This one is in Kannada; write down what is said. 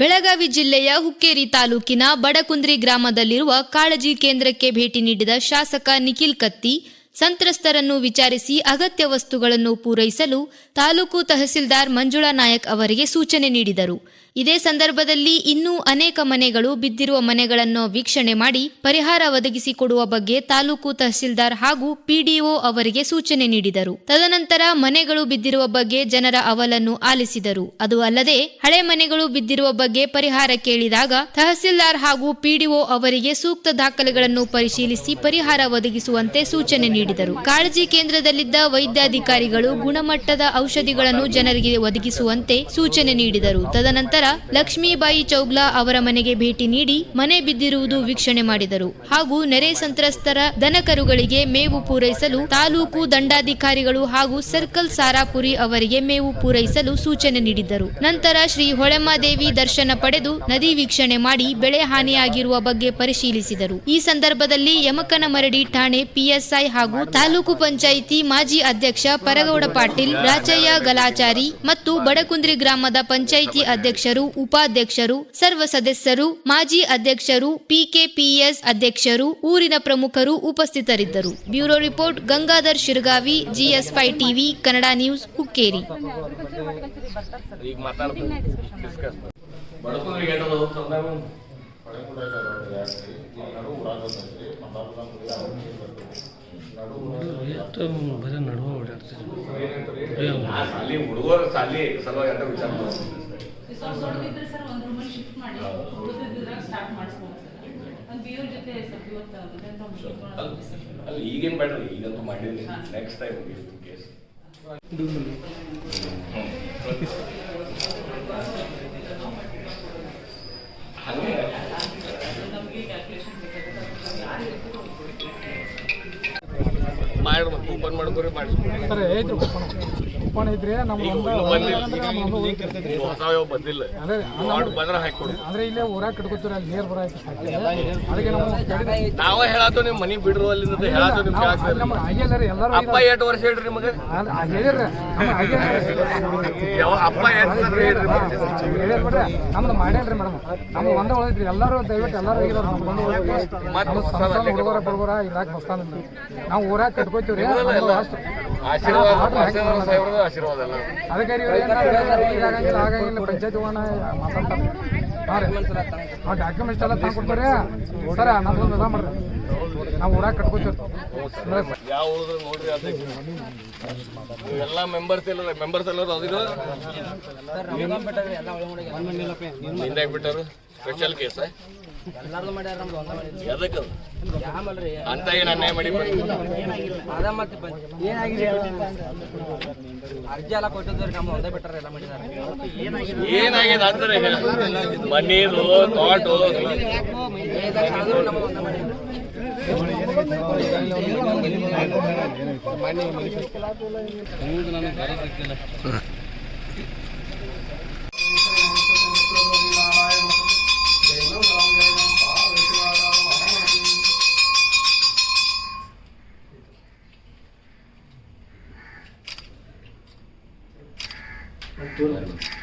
ಬೆಳಗಾವಿ ಜಿಲ್ಲೆಯ ಹುಕ್ಕೇರಿ ತಾಲೂಕಿನ ಬಡಕುಂದ್ರಿ ಗ್ರಾಮದಲ್ಲಿರುವ ಕಾಳಜಿ ಕೇಂದ್ರಕ್ಕೆ ಭೇಟಿ ನೀಡಿದ ಶಾಸಕ ನಿಖಿಲ್ ಕತ್ತಿ, ಸಂತ್ರಸ್ತರನ್ನು ವಿಚಾರಿಸಿ ಅಗತ್ಯ ವಸ್ತುಗಳನ್ನು ಪೂರೈಸಲು ತಾಲೂಕು ತಹಸೀಲ್ದಾರ್ ಮಂಜುಳಾ ನಾಯಕ್ ಅವರಿಗೆ ಸೂಚನೆ ನೀಡಿದರು. ಇದೇ ಸಂದರ್ಭದಲ್ಲಿ ಇನ್ನೂ ಅನೇಕ ಮನೆಗಳು ಬಿದ್ದಿರುವ ಮನೆಗಳನ್ನು ವೀಕ್ಷಣೆ ಮಾಡಿ ಪರಿಹಾರ ಒದಗಿಸಿಕೊಡುವ ಬಗ್ಗೆ ತಾಲೂಕು ತಹಸೀಲ್ದಾರ್ ಹಾಗೂ ಪಿಡಿಒ ಅವರಿಗೆ ಸೂಚನೆ ನೀಡಿದರು. ತದನಂತರ ಮನೆಗಳು ಬಿದ್ದಿರುವ ಬಗ್ಗೆ ಜನರ ಅವಲನ್ನು ಆಲಿಸಿದರು. ಅದು ಅಲ್ಲದೆ ಹಳೆ ಮನೆಗಳು ಬಿದ್ದಿರುವ ಬಗ್ಗೆ ಪರಿಹಾರ ಕೇಳಿದಾಗ ತಹಸೀಲ್ದಾರ್ ಹಾಗೂ ಪಿಡಿಒ ಅವರಿಗೆ ಸೂಕ್ತ ದಾಖಲೆಗಳನ್ನು ಪರಿಶೀಲಿಸಿ ಪರಿಹಾರ ಒದಗಿಸುವಂತೆ ಸೂಚನೆ ನೀಡಿದರು. ಕಾಳಜಿ ಕೇಂದ್ರದಲ್ಲಿದ್ದ ವೈದ್ಯಾಧಿಕಾರಿಗಳು ಗುಣಮಟ್ಟದ ಔಷಧಿಗಳನ್ನು ಜನರಿಗೆ ಒದಗಿಸುವಂತೆ ಸೂಚನೆ ನೀಡಿದರು. ತದನಂತರ ಲಕ್ಷ್ಮೀಬಾಯಿ ಚೌಗ್ಲಾ ಅವರ ಮನೆಗೆ ಭೇಟಿ ನೀಡಿ ಮನೆ ಬಿದ್ದಿರುವುದು ವೀಕ್ಷಣೆ ಮಾಡಿದರು. ಹಾಗೂ ನೆರೆ ಸಂತ್ರಸ್ತರ ದನಕರುಗಳಿಗೆ ಮೇವು ಪೂರೈಸಲು ತಾಲೂಕು ದಂಡಾಧಿಕಾರಿಗಳು ಹಾಗೂ ಸರ್ಕಲ್ ಸಾರಾಪುರಿ ಅವರಿಗೆ ಮೇವು ಪೂರೈಸಲು ಸೂಚನೆ ನೀಡಿದ್ದರು. ನಂತರ ಶ್ರೀ ಹೊಳೆಮ್ಮದೇವಿ ದರ್ಶನ ಪಡೆದು ನದಿ ವೀಕ್ಷಣೆ ಮಾಡಿ ಬೆಳೆ ಹಾನಿಯಾಗಿರುವ ಬಗ್ಗೆ ಪರಿಶೀಲಿಸಿದರು. ಈ ಸಂದರ್ಭದಲ್ಲಿ ಯಮಕನಮರಡಿ ಠಾಣೆ ಪಿಎಸ್ಐ ಹಾಗೂ ತಾಲೂಕು ಪಂಚಾಯಿತಿ ಮಾಜಿ ಅಧ್ಯಕ್ಷ ಪರಗೌಡ ಪಾಟೀಲ್, ರಾಚಯ್ಯ ಗಲಾಚಾರಿ ಮತ್ತು ಬಡಕುಂದ್ರಿ ಗ್ರಾಮದ ಪಂಚಾಯಿತಿ ಅಧ್ಯಕ್ಷರು ಉಪಾಧ್ಯಕ್ಷರು ಸರ್ವ ಸದಸ್ಯರು ಮಾಜಿ ಅಧ್ಯಕ್ಷರು ಪಿಕೆಪಿಎಸ್ ಅಧ್ಯಕ್ಷರು ಊರಿನ ಪ್ರಮುಖರು ಉಪಸ್ಥಿತರಿದ್ದರು bureau report Gangadhar Shiragavi GS five TV Kannada news Hukkeri ಎಷ್ಟು ಬರೀ ನಡುವೆ ಓಡಾಡ್ತೀವಿ ಸಾಲಿ ಹುಡುಗರು ಸಾಲಿ ಸಲುವಾಗಿ ಅಂತ ವಿಚಾರ ಅಲ್ಲಿ ಈಗೇನು ಬೇಡ್ರಿ ಈಗಂತೂ ಮಾಡಿದ್ರಿ ನೆಕ್ಸ್ಟ್ ಟೈಮ್ ಕೇಸ್ ಹಂಗೆ ಓಪನ್ ಐತ್ರಿ ಓಪನ್ ಬಂದಿಲ್ಲ. ಮಾಡಿ ಬಂದ್ರೆ ಹಾಕೊಡಿ ಅಂದ್ರೆ ಇಲ್ಲೇ ಊರಾಗ ಕಟ್ಕೋತೀರ ಅಲ್ಲಿ ನೀರ್ ಬರ ಅದಕ್ಕೆ ನಾವು. ನಾವ ಹೇಳಾತು ನಿಮ್ಮ ಮನಿ ಬಿಡ್ರು ಅಲ್ಲಿಂದ ಹೇಳಾತು ನಿಮ್ಗೆ ಆಗ್ತದೆ ಎಲ್ಲರೂ ಅಪ್ಪ ಎಷ್ಟು ವರ್ಷ ಹೇಳ್ರಿ ನಿಮಗೆ? ಹೇಳಿರ್ರಿ. ಅಪ್ಪ ಹೇಳ್ರಿ ನಮ್ದು ಮಾಡ್ಯಾನ್ರಿ ಮೇಡಮ್. ನಮ್ಗೆ ಒಂದೇ ಉಳಿದ್ರಿ ಎಲ್ಲರೂ ದಯವಿಟ್ಟು ಎಲ್ಲರೂ ನಮ್ಮ ಹುಡುಗರ ಬಡಗರ ಇರಾಕ್ ನಾವು ಊರಾಗ ಕಟ್ಕೋತೀವ್ರಿ. ಆಶೀರ್ವಾದ ಆಶೀರ್ವಾದ ಸಾಹೇಬ್ರದ ಆಶೀರ್ವಾದ ಎಲ್ಲ. ಆಗಂಗಿಲ್ಲ ಪಂಚಾಯತ್ ಮಾತಾಡ್ತಾರೆ. ಆ ಡಾಕ್ಯುಮೆಂಟ್ಸ್ ಎಲ್ಲ ತಂದು ಕೊಡ್ತಾರೆ ಸರ್ ನಮ್ದೊಂದು ಅದ ಮಾಡ್ರಿ. ನಾವು ಊರಾಗ ಕಟ್ಕೋತೀವಿ. ಯಾವ ಉಳಿದ್ರು ನೋಡ್ರಿ ಅಂತ ಎಲ್ಲ ಮೆಂಬರ್ಸ್ ಇಲ್ಲ ಮೆಂಬರ್ಸ್ ಎಲ್ಲರೂ ಬಿಟ್ಟರು ಸ್ಪೆಷಲ್ ಕೇಸ್ ಎಲ್ಲಾರ್ದು ಮಾಡ್ಯಾರ ನಮ್ದು ಒಂದ ಮಾಡಿದ್ವಿ ಎದಕ್ಕೆ ಅದು? ಯಾಮಲ್ರಿ ಅಂತ ಏನು ಅನ್ಯಾಯ ಮಾಡಿ ಅದ ಮತ್ತೆ ಏನಾಗಿದೆ? ಅರ್ಜಿ ಎಲ್ಲ ಕೊಟ್ಟಿದ್ರಿ ನಮ್ಮ ಒಂದೇ ಬಿಟ್ಟಾರ ಎಲ್ಲ ಮಾಡಿದಾರೆ ಏನಾಗಿದೆ ಅಂದ್ರೆ ಮನೀದು ತೋಟು ನಮ್ಮ ಒಂದೇ ಮಾಡಿದ್ವಿ ನನಗೆ ಬರೋದಕ್ಕಿಲ್ಲ そ来了。